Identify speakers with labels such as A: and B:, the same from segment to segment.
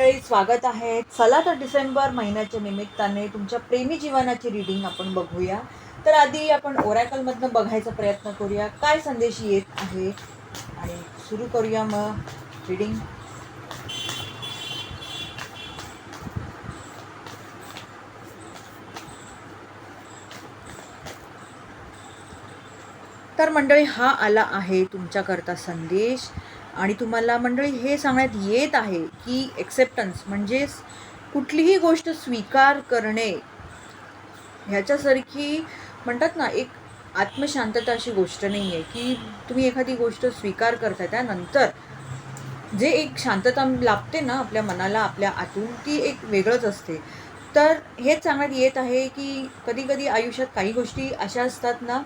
A: मंडळी स्वागत आहे. चला तर डिसेंबर महिन्याच्या निमित्ताने तुमच्या प्रेमी जीवनाची रिडिंग आपण बघूया. तर आधी आपण ओरॅकलमधनं बघायचा प्रयत्न करूया. काय संदेश येत आहे? आणि सुरू करूया मग रिडिंग तर मंडळी हा आला आहे तुमच्याकरता संदेश. आणि तुम्हाला मंडळी हे सांगण्यात येत आहे की एक्सेप्टन्स म्हणजेच कुठलीही गोष्ट स्वीकार करणे ह्याच्यासारखी म्हणतात ना एक आत्मशांतता अशी गोष्ट नाही आहे की तुम्ही एखादी गोष्ट स्वीकार करताय त्यानंतर जे एक शांतता लाभते ना आपल्या मनाला आपल्या आतून ती एक वेगळंच असते. तर हेच सांगण्यात येत आहे की कधीकधी आयुष्यात काही गोष्टी अशा असतात ना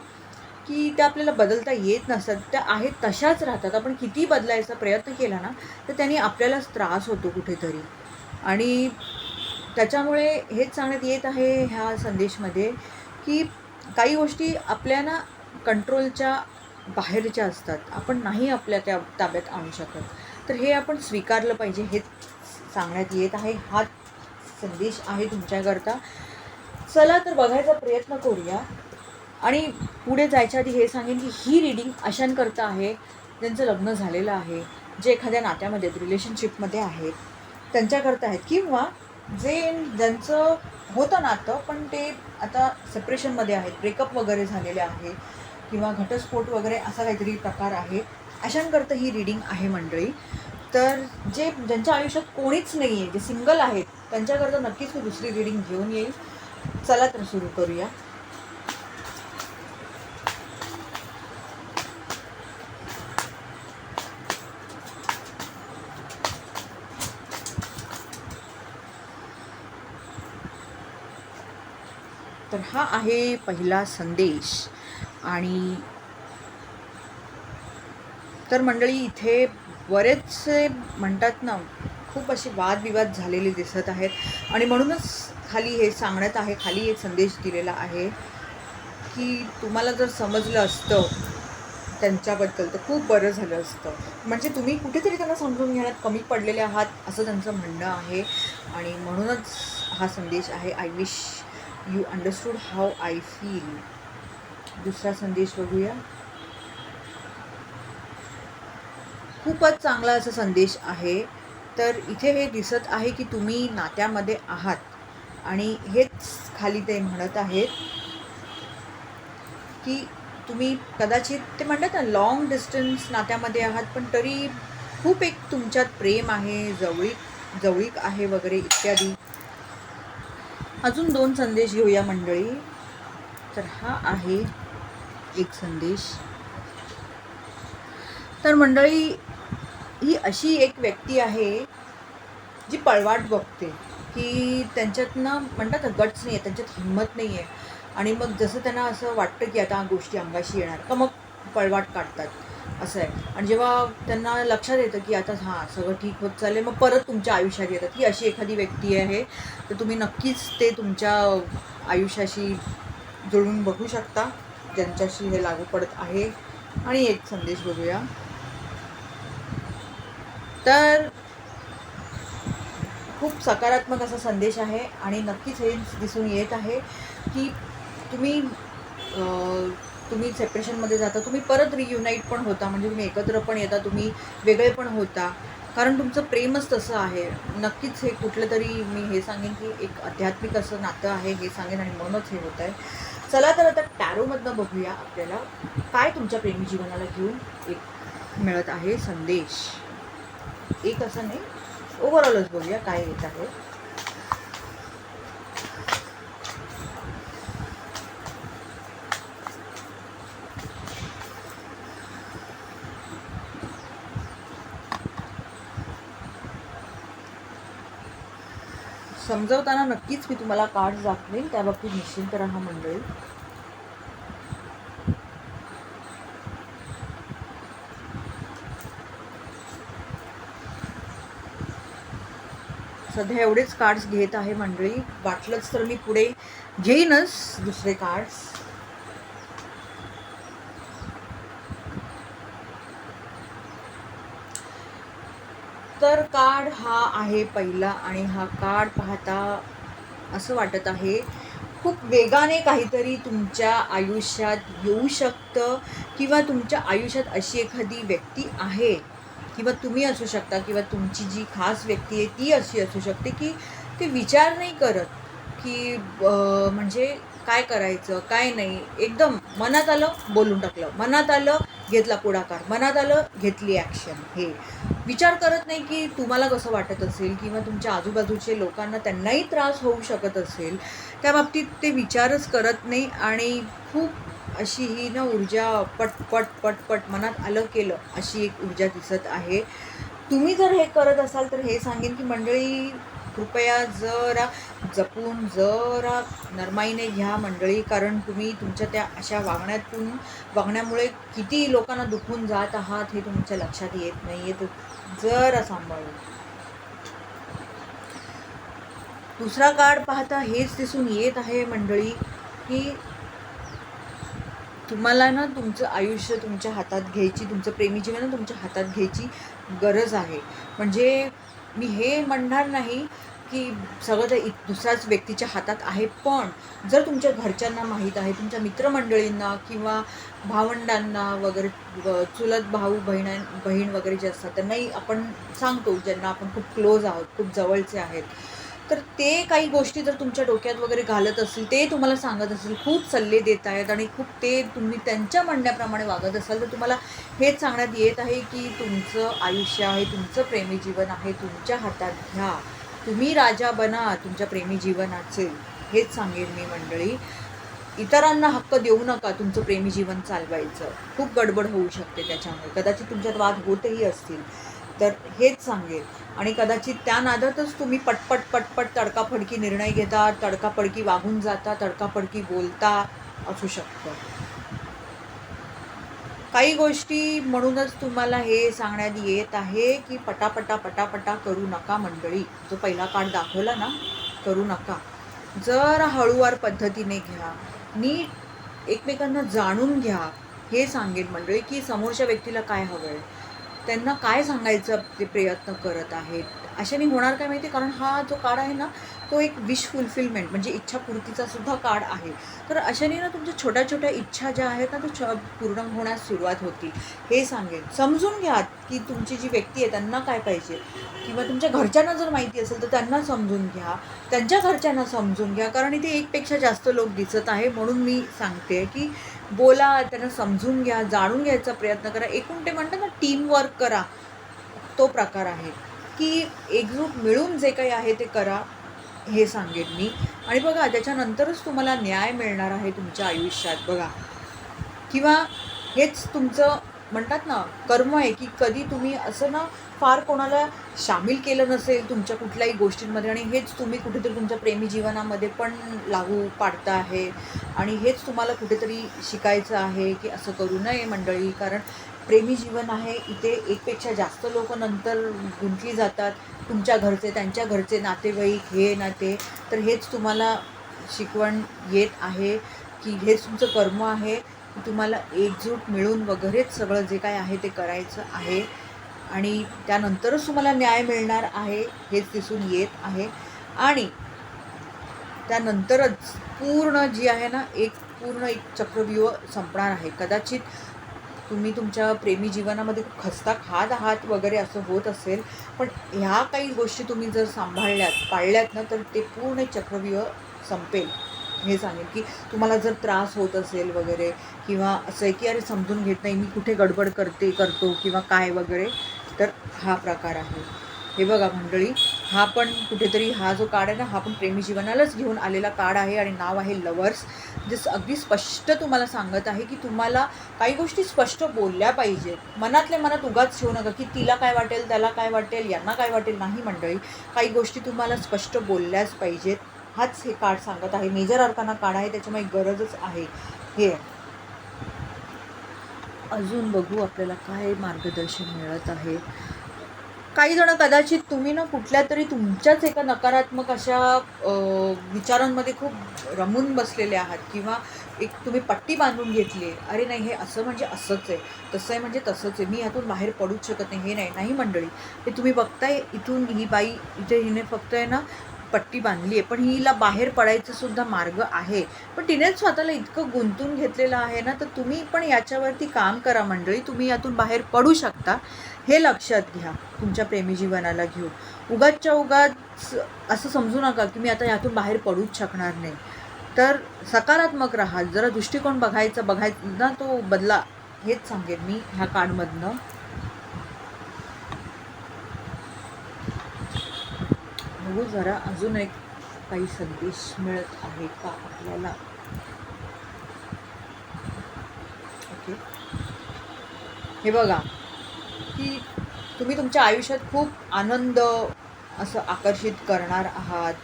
A: की त्या आपल्याला बदलता येत नसतात त्या आहेत तशाच राहतात. आपण किती बदलायचा प्रयत्न केला ना तर त्यांनी आपल्यालाच त्रास होतो कुठेतरी. आणि त्याच्यामुळे हेच सांगण्यात येत आहे ह्या संदेशमध्ये की काही गोष्टी आपल्या ना कंट्रोलच्या बाहेरच्या असतात. आपण नाही आपल्या त्या ताब्यात आणू शकत. तर हे आपण स्वीकारलं पाहिजे हेच सांगण्यात येत आहे. हा संदेश आहे तुमच्याकरता. चला तर बघायचा प्रयत्न करूया. आणि पुढे जायच्या आधी हे सांगेन की ही रिडिंग अशांकरता आहे ज्यांचं लग्न झालेलं आहे जे एखाद्या नात्यामध्ये आहेत रिलेशनशिपमध्ये आहेत त्यांच्याकरता आहेत. किंवा जे ज्यांचं होतं नातं पण ते आता सेपरेशनमध्ये आहेत ब्रेकअप वगैरे झालेले आहे किंवा घटस्फोट वगैरे असा काहीतरी प्रकार आहे अशांकरता ही रिडिंग आहे मंडळी. तर जे ज्यांच्या आयुष्यात कोणीच नाही आहे जे सिंगल आहेत त्यांच्याकरता नक्कीच मी दुसरी रिडिंग घेऊन येईल. चला तर सुरू करूया. हा आहे पहिला संदेश. आणि तर मंडळी इथे बरेचसे म्हणतात ना खूप असे वादविवाद झालेले दिसत आहेत. आणि म्हणूनच खाली हे सांगण्यात आहे खाली एक संदेश दिलेला आहे की तुम्हाला जर समजलं असतं त्यांच्याबद्दल तर खूप बरं झालं असतं. म्हणजे तुम्ही कुठेतरी त्यांना समजून घेण्यात कमी पडलेले आहात असं त्यांचं म्हणणं आहे. आणि म्हणूनच हा संदेश आहे I wish you understood how I feel दुसरा संदेश बघूया. खूपच चांगला असा संदेश आहे. तर इथे हे दिसत आहे की तुम्ही नात्यामध्ये आहात. आणि हेच खाली ते म्हणत आहेत की तुम्ही कदाचित ते म्हणतात ना लॉंग डिस्टन्स नात्यामध्ये आहात पण तरी खूप एक तुमच्यात प्रेम आहे जवळीक जवळीक आहे वगैरे इत्यादी. अजून दोन संदेश घेऊया मंडळी. तर हा आहे एक संदेश. तर मंडळी ही अशी एक व्यक्ती आहे जी पळवाट बघते की त्यांच्यातनं म्हणतात गट्स नाही आहे त्यांच्यात हिंमत नाही आहे आणि मग जसं त्यांना असं वाटतं की आता गोष्टी अंगाशी येणार का मग पळवाट काढतात. असं आहे. आणि जेव्हा त्यांना लक्षात येतं की आता हां सगळं ठीक होत चालेल मग परत तुमच्या आयुष्यात येतात ही अशी एखादी व्यक्ती आहे तर तुम्ही नक्कीच ते तुमच्या आयुष्याशी जुळून बघू शकता. ज्यांच्याशी हे लागू पडत आहे. आणि एक संदेश बघूया. तर खूप सकारात्मक असा संदेश आहे आणि नक्कीच हे दिसून येत आहे की तुम्ही तुम्ही सेपरेशनमध्ये जाता तुम्ही परत रियुनाईट पण होता म्हणजे तुम्ही एकत्र पण येता तुम्ही वेगळे पण होता. कारण तुमचं प्रेमच तसं आहे. नक्कीच हे कुठलं तरी मी हे सांगेन की एक आध्यात्मिक असं नातं आहे हे सांगेन आणि म्हणूनच हे होत आहे चला तर आता टॅरोमधनं बघूया आपल्याला काय तुमच्या प्रेमी जीवनाला घेऊन एक मिळत आहे संदेश. एक असं नाही ओव्हरऑलच बघूया काय येत आहे. समजवताना नक्कीच मी तुम्हाला कार्ड दाखवेन त्या बाबतीत निश्चिंत राहा मंडळी. सध्या एवढेच कार्ड्स घेत आहे मंडळी. वाटलंच तर मी पुढे घेईनच दुसरे कार्ड्स. तर कार्ड हा आहे पहिला आणि हा कार्ड पाहता असं वाटत आहे. खूप वेगाने काहीतरी तुमच्या आयुष्यात येऊ शकतं किंवा तुमच्या आयुष्यात अशी एखादी व्यक्ती आहे किंवा तुम्ही असू शकता किंवा तुमची जी खास व्यक्ती आहे ती अशी असू शकते की ते विचार नाही करत की म्हणजे काय करायचं काय नाही. एकदम मनात आलं बोलून टाकलं. मनात आलं घेतला पुढाकार. मनात आलं घेतली ॲक्शन हे. विचार करत नाही की तुम्हाला कसं वाटत असेल किंवा तुमच्या आजूबाजूचे लोकांना त्यांनाही त्रास होऊ शकत असेल त्या बाबतीत ते विचारच करत नाही आणि खूप अशी ही ना ऊर्जा पट पट पट पट मनात आलं केलं अशी एक ऊर्जा दिसत आहे. तुम्ही जर हे करत असाल तर हे सांगेन की मंडळी कृपया जरा जपून जरा नरमाईने घ्या मंडळी कारण तुम्ही तुमच्या त्या अशा वागण्यातून वागण्यामुळे किती लोकांना दुखून जात आहात हे तुमच्या लक्षात येत नाही आहे जरा सांभाळून. दुसरा कार्ड पाहता हेच दिसून येत आहे मंडळी की तुम्हाला ना तुमचं आयुष्य तुमच्या हातात घ्यायची तुमचं प्रेमी जीवन ना तुमच्या हातात घ्यायची गरज आहे. म्हणजे मी हे म्हणणार नाही की सगळं ते दुसऱ्याच व्यक्तीच्या हातात आहे पण जर तुमच्या घरच्यांना माहीत आहे तुमच्या मित्रमंडळींना किंवा भावंडांना वगैरे चुलत भाऊ बहिण बहीण वगैरे जे असतात त्यांनाही आपण सांगतो ज्यांना आपण खूप क्लोज आहोत खूप जवळचे आहेत. तर ते काही गोष्टी जर तुमच्या डोक्यात वगैरे घालत असतील ते तुम्हाला सांगत असतील खूप सल्ले देत आहेत आणि खूप ते तुम्ही त्यांच्या म्हणण्याप्रमाणे वागत असाल तर तुम्हाला हेच सांगण्यात येत आहे की तुमचं आयुष्य आहे तुमचं प्रेमी जीवन आहे तुमच्या हातात घ्या. तुम्ही राजा बना तुमच्या प्रेमी जीवनाचे. हेच सांगेन मी मंडळी. इतरांना हक्क देऊ नका तुमचं प्रेमी जीवन चालवायचं. खूप गडबड होऊ शकते त्याच्यामुळे. कदाचित तुमच्यात वाद होतही असतील. तर हेच सांगेल आणि कदाचित त्या नादातच तुम्ही पटपट पटपट तडकाफडकी निर्णय घेता तडकाफडकी वागून जाता तडकाफडकी बोलता असू शकतं. काही गोष्टी म्हणूनच तुम्हाला हे सांगण्यात येत आहे की पटापटा पटापटा करू नका मंडळी. जो पहिला कार्ड दाखवला ना करू नका. जरा हळूवार पद्धतीने घ्या नीट एकमेकांना जाणून घ्या. हे सांगेन मंडळी की समोरच्या व्यक्तीला काय हवं आहे त्यांना काय सांगायचं ते प्रयत्न करत आहेत. अशाने होणार काय माहिती? कारण हा जो कार्ड आहे ना तो एक विश फुलफिलमेंट म्हणजे इच्छापूर्तीचा सुद्धा काळ आहे. तर अशाने ना तुमच्या छोट्या छोट्या इच्छा ज्या आहेत ना त्या छ पूर्ण होण्यास सुरुवात होती. हे सांगेन. समजून घ्या की तुमची जी व्यक्ती आहे त्यांना काय पाहिजे? किंवा तुमच्या घरच्यांना जर माहिती असेल तर त्यांना समजून घ्या. त्यांच्या घरच्यांना समजून घ्या. कारण इथे एकपेक्षा जास्त लोक दिसत आहे. म्हणून मी सांगते की बोला त्यांना समजून घ्या जाणून घ्यायचा प्रयत्न करा. एकूण ते म्हणतात ना टीमवर्क करा. तो प्रकार आहे. की एकजूट मिळून जे काही आहे ते करा. हे सांगेन मी. आणि बघा त्याच्यानंतरच तुम्हाला न्याय मिळणार आहे तुमच्या आयुष्यात. बघा. किंवा हेच तुमचं म्हणतात ना कर्म आहे की कधी तुम्ही असं ना फार कोणाला सामील केलं नसेल तुमच्या कुठल्याही गोष्टींमध्ये आणि हेच तुम्ही कुठेतरी तुमच्या प्रेमी जीवनामध्ये पण लागू पाडता आहे. आणि हेच तुम्हाला कुठेतरी शिकायचं आहे की असं करू नये मंडळी. कारण प्रेमी जीवन आहे इथे एकपेक्षा जास्त लोक नंतर गुंतली जातात तुमच्या घरचे त्यांच्या घरचे नातेवाईक हे नाते. तर हेच तुम्हाला शिकवण येत आहे की हेच तुमचं कर्म आहे तुम्हाला एकजूट मिळून वगैरेच सगळं जे काय आहे ते करायचं आहे. आणि त्यानंतरच तुम्हाला न्याय मिळणार आहे हेच दिसून येत आहे. आणि त्यानंतरच पूर्ण जी आहे ना एक पूर्ण एक चक्रव्यूह संपणार आहे. कदाचित तुम्ही तुमच्या प्रेमी जीवनामध्ये खस्ता खात आहात वगैरे असं होत असेल पण ह्या काही गोष्टी तुम्ही जर सांभाळल्यात पाळल्यात ना तर ते पूर्ण चक्रव्यूह संपेल. हे सांगेल की तुम्हाला जर त्रास होत असेल वगैरे किंवा असं आहे की अरे समजून घेत नाही मी कुठे गडबड करते करतो किंवा काय वगैरे तर हा प्रकार आहे. हे बघा मंडळी हा पण कुठेतरी हा जो कार्ड आहे ना हा पण प्रेमी जीवनालाच घेऊन आलेला कार्ड आहे आणि नाव आहे लवर्स जे अगदी स्पष्ट तुम्हाला सांगत आहे की तुम्हाला काही गोष्टी स्पष्ट बोलल्या पाहिजेत मनातल्या मनात उगाच ठेवू नका की तिला काय वाटेल त्याला काय वाटेल यांना काय वाटेल नाही मंडळी. काही गोष्टी तुम्हाला स्पष्ट बोलल्याच पाहिजेत. हाच हे कार्ड सांगत आहे. मेजर अर्काना कार्ड आहे त्याच्यामुळे गरजच आहे. हे. अजून बघू आपल्याला काय मार्गदर्शन मिळत आहे. काही जण कदाचित तुम्ही ना कुठल्या तरी तुमच्याच एका नकारात्मक अशा विचारांमध्ये खूप रमून बसलेले आहात किंवा एक तुम्ही पट्टी बांधून घेतली आहे अरे नाही हे असं म्हणजे असंच आहे तसं आहे म्हणजे तसंच आहे मी यातून बाहेर पडूच शकत नाही हे नाही नाही मंडळी. हे तुम्ही बघताय इथून ही बाई इथे हिने फक्त आहे ना पट्टी बांधली आहे पण हिला बाहेर पडायचं सुद्धा मार्ग आहे. पण तिने स्वतःला इतकं गुंतून घेतलेलं आहे ना तर तुम्ही पण याच्यावरती काम करा मंडळी तुम्ही यातून बाहेर पडू शकता. हे लक्षात घ्या तुमच्या प्रेमी जीवनाला घेऊन. उगाचच्या उगाच असं समजू नका की मी आता यातून बाहेर पडूच शकणार नाही. तर सकारात्मक राहा जरा दृष्टिकोन बघायचा बघायचा ना तो बदला हेच सांगेन मी ह्या कार्डमधनं बघू जरा अजून एक काही संदेश मिळत आहे का आपल्याला? ओके. हे बघा. की तुम्ही तुमच्या आयुष्यात खूप आनंद असं आकर्षित करणार आहात.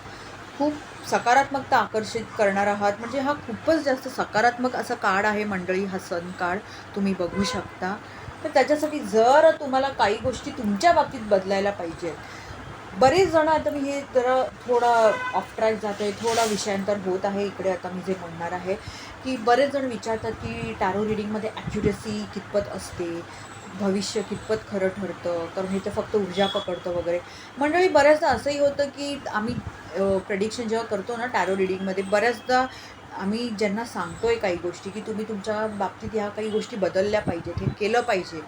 A: खूप सकारात्मकता आकर्षित करणार आहात. म्हणजे हा खूपच जास्त सकारात्मक असा काळ आहे मंडळी हा सण काळ. तुम्ही बघू शकता. तर त्याच्यासाठी जर तुम्हाला काही गोष्टी तुमच्या बाबतीत बदलायला पाहिजेत. बरेच जण आता मी हे जरा थोडा ऑफ ट्रॅक जात आहे थोडा विषयांतर होत आहे. इकडे आता मी जे म्हणणार आहे की बरेच जण विचारतात की टॅरो रिडिंगमध्ये ॲक्युरेसी कितपत असते? भविष्य कितपत खरं ठरतं कारण हे तर फक्त ऊर्जा पकडतं वगैरे. मंडळी बऱ्याचदा असंही होतं की आम्ही प्रडिक्शन जेव्हा करतो ना टॅरो रिडिंगमध्ये बऱ्याचदा आम्ही ज्यांना सांगतो आहे काही गोष्टी की तुम्ही तुमच्या बाबतीत ह्या काही गोष्टी बदलल्या पाहिजेत हे केलं पाहिजे.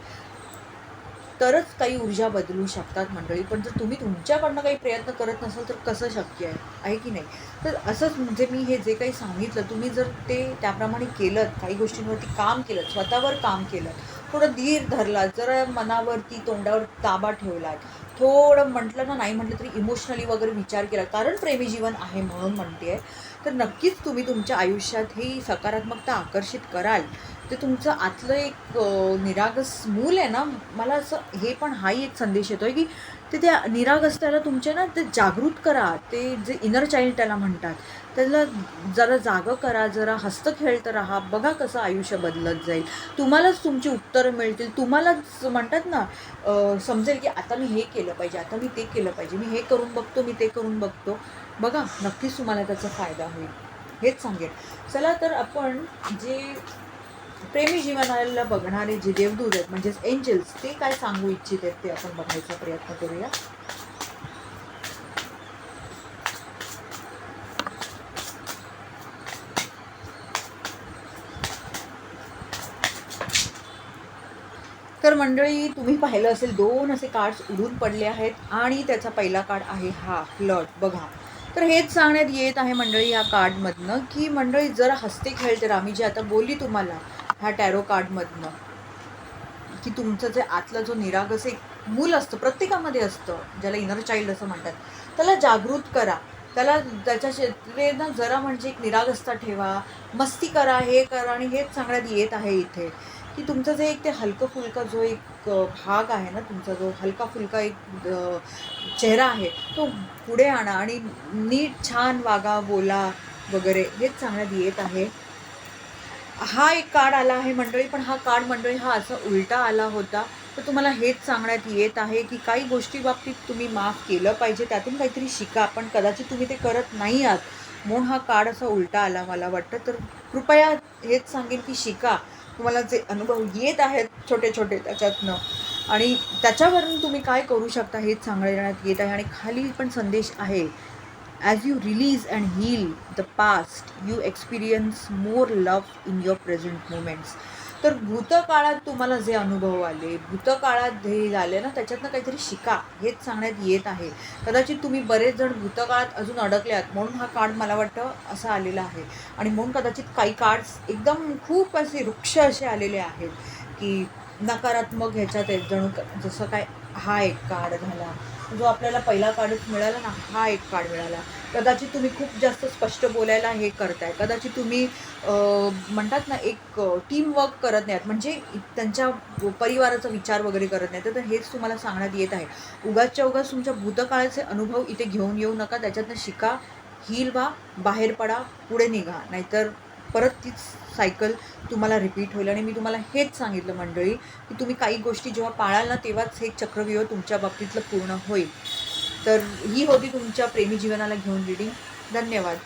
A: तरच काही ऊर्जा बदलू शकतात मंडळी. पण जर तुम्ही तुमच्याकडनं काही प्रयत्न करत नसाल तर कसं शक्य आहे? आहे की नाही? तर असंच म्हणजे मी हे जे काही सांगितलं तुम्ही जर ते त्याप्रमाणे केलं काही गोष्टींवरती काम केलं स्वतःवर काम केलं थोडं धीर धरला जरा मनावरती तोंडावर ताबा ठेवला थोडं म्हटलं ना नाही म्हटलं तरी इमोशनली वगैरे विचार केला कारण प्रेमी जीवन आहे म्हणून म्हणते आहे तर नक्कीच तुम्ही तुमच्या आयुष्यात ही सकारात्मकता आकर्षित कराल. ते तुमचं आतलं एक निरागस मूल आहे ना मला असं हे पण हाही एक संदेश येतो आहे की ते त्या निरागसताला तुमचे ना ते जागृत करा ते जे इनर चाइल्ड त्याला म्हणतात. त्याला जरा जागं करा जरा हस्त खेळत राहा बघा कसं आयुष्य बदलत जाईल. तुम्हालाच तुमची उत्तरं मिळतील. तुम्हालाच म्हणतात ना समजेल की आता मी हे केलं पाहिजे आता मी ते केलं पाहिजे. मी हे करून बघतो मी ते करून बघतो. बघा नक्कीच तुम्हाला त्याचा फायदा होईल. हेच सांगेन. चला तर आपण जे प्रेमी जीवनाला बघणारे जे देवदूत आहेत म्हणजेच एंजल्स ते काय सांगू इच्छित आहेत ते आपण बघायचा प्रयत्न करूया. तर मंडळी तुम्ही पाहिलं असेल दोन असे कार्ड्स उडून पडले आहेत आणि त्याचा पहिला कार्ड आहे हा फ्लड बघा. तर हेच सांगण्यात येत आहे मंडळी या कार्डमधनं की मंडळी जर हस्ते खेळ तर आम्ही जे आता बोलली तुम्हाला ह्या टॅरो कार्डमधनं की तुमचं जे आतलं जो निरागस एक मूल असतं प्रत्येकामध्ये असतं ज्याला इनर चाइल्ड असं म्हणतात. त्याला जागृत करा. त्याला त्याच्या क्षेत्रे ना जरा म्हणजे एक निरागसता ठेवा. मस्ती करा हे करा आणि हेच सांगण्यात येत आहे इथे. की तुमचं जे एक ते हलकं फुलका जो एक भाग आहे ना तुमचा जो हलका फुलका एक चेहरा आहे तो पुढे आणा आणि नीट छान वागा बोला वगैरे हेच सांगण्यात येत आहे. हा एक कार्ड आला आहे मंडळी पण हा कार्ड मंडळी हा असा उलटा आला होता. तर तुम्हाला हेच सांगण्यात येत आहे की काही गोष्टी बाबतीत तुम्ही माफ केलं पाहिजे त्यातून काहीतरी शिका. पण कदाचित तुम्ही ते करत नाही आहात म्हणून हा कार्ड असा उलटा आला मला वाटतं. तर कृपया हेच सांगेन की शिका. तुम्हाला जे अनुभव येत आहेत छोटे छोटे त्याच्यातनं. आणि त्याच्यावरून तुम्ही काय करू शकता हेच सांगण्यात येत आहे. आणि खाली पण संदेश आहे as you release and heal the past you experience more love in your present moments. तर भूतकाळात तुम्हाला जे अनुभव आले भूतकाळात जे झाले ना त्याच्यातनं काहीतरी शिका. हेच सांगण्यात येत आहे. कदाचित तुम्ही बरेच जण भूतकाळात अजून अडकले आहात म्हणून हा कार्ड मला वाटतं असा आलेला आहे. आणि म्हणून कदाचित काही कार्ड्स एकदम खूप असे वृक्ष असे आलेले आहेत की नकारात्मक ह्याच्यात आहेत. जणू जसं काय हा एक कार्ड झाला. जो आपल्याला पहिला कार्डच मिळाला ना हा एक कार्ड मिळाला. कदाचित तुम्ही खूप जास्त स्पष्ट बोलायला हे करताय. कदाचित तुम्ही म्हणतात ना एक टीम वर्क करत नाहीत. म्हणजे त्यांच्या परिवाराचा विचार वगैरे करत नाही तर हेच तुम्हाला सांगण्यात येत आहे. उगाचच्या उगाच तुमच्या भूतकाळाचे अनुभव इथे घेऊन येऊ नका. त्याच्यातनं शिका हील व्हा बाहेर पडा पुढे निघा. नाहीतर परत तीच सायकल तुम्हाला रिपीट होईल. आणि मी तुम्हाला हेच सांगितलं मंडळी की तुम्ही काही गोष्टी जेव्हा पाळाल ना तेव्हाच हे चक्रव्यूह तुमच्या बाबतीतलं पूर्ण होईल. तर ही होती तुमच्या प्रेमी जीवनाला घेऊन रिडिंग धन्यवाद.